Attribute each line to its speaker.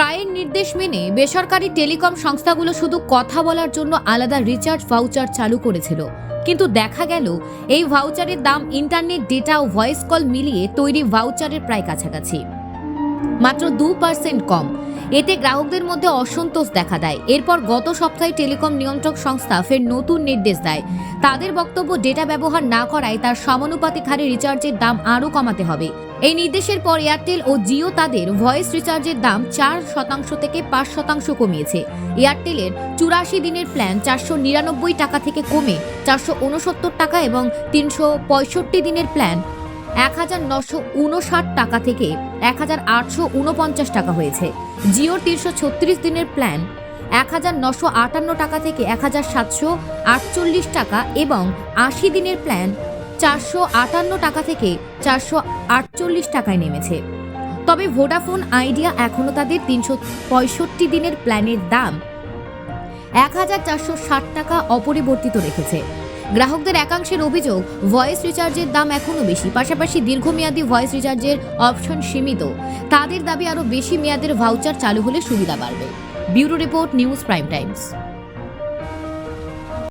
Speaker 1: ট্রাইয়ের নির্দেশ মেনে বেসরকারি টেলিকম সংস্থাগুলো শুধু কথা বলার জন্য আলাদা রিচার্জ ভাউচার চালু করেছিল। কিন্তু দেখা গেল, এই ভাউচারের দাম ইন্টারনেট, ডেটা ও ভয়েস কল মিলিয়ে তৈরি ভাউচারের প্রায় কাছাকাছি। মাত্র দু পার্সেন্ট কম। এতে গ্রাহকদের মধ্যে অসন্তোষ দেখা দেয়। এরপর গত সপ্তাহে টেলিকম নিয়ন্ত্রক সংস্থা ফের নতুন নির্দেশ দেয়। তাদের বক্তব্য, ডেটা ব্যবহার না করায় তার সমানুপাতিক হারে রিচার্জের দাম আরও কমাতে হবে। এই নির্দেশের পর এয়ারটেল ও জিও তাদের ভয়েস রিচার্জের দাম চার শতাংশ থেকে পাঁচ শতাংশ কমিয়েছে। এয়ারটেলের চুরাশি দিনের প্ল্যান চারশো নিরানব্বই টাকা থেকে কমে চারশো উনসত্তর টাকা এবং তিনশো পঁয়ষট্টি দিনের প্ল্যান এক হাজার নশো উনষাট টাকা থেকে এক হাজার আটশো উনপঞ্চাশ টাকা হয়েছে। জিওর তিনশো ছত্রিশ দিনের প্ল্যান এক হাজার নশো আটান্ন টাকা থেকে এক হাজার সাতশো আটচল্লিশ টাকা এবং আশি দিনের প্ল্যান চারশো আটান্ন টাকা থেকে চারশো আটচল্লিশ টাকায় নেমেছে। তবে ভোডাফোন, আইডিয়া এখনও তাদের তিনশো পঁয়ষট্টি দিনের প্ল্যানের দাম এক হাজার চারশো ষাট টাকা অপরিবর্তিত রেখেছে। গ্রাহকদের একাংশের অভিযোগ, ভয়েস রিচার্জের দাম এখনও বেশি। পাশাপাশি দীর্ঘমেয়াদী ভয়েস রিচার্জের অপশন সীমিত। তাদের দাবি আরও বেশি মেয়াদের ভাউচার চালু হলে সুবিধা বাড়বে। Bureau report, news prime times.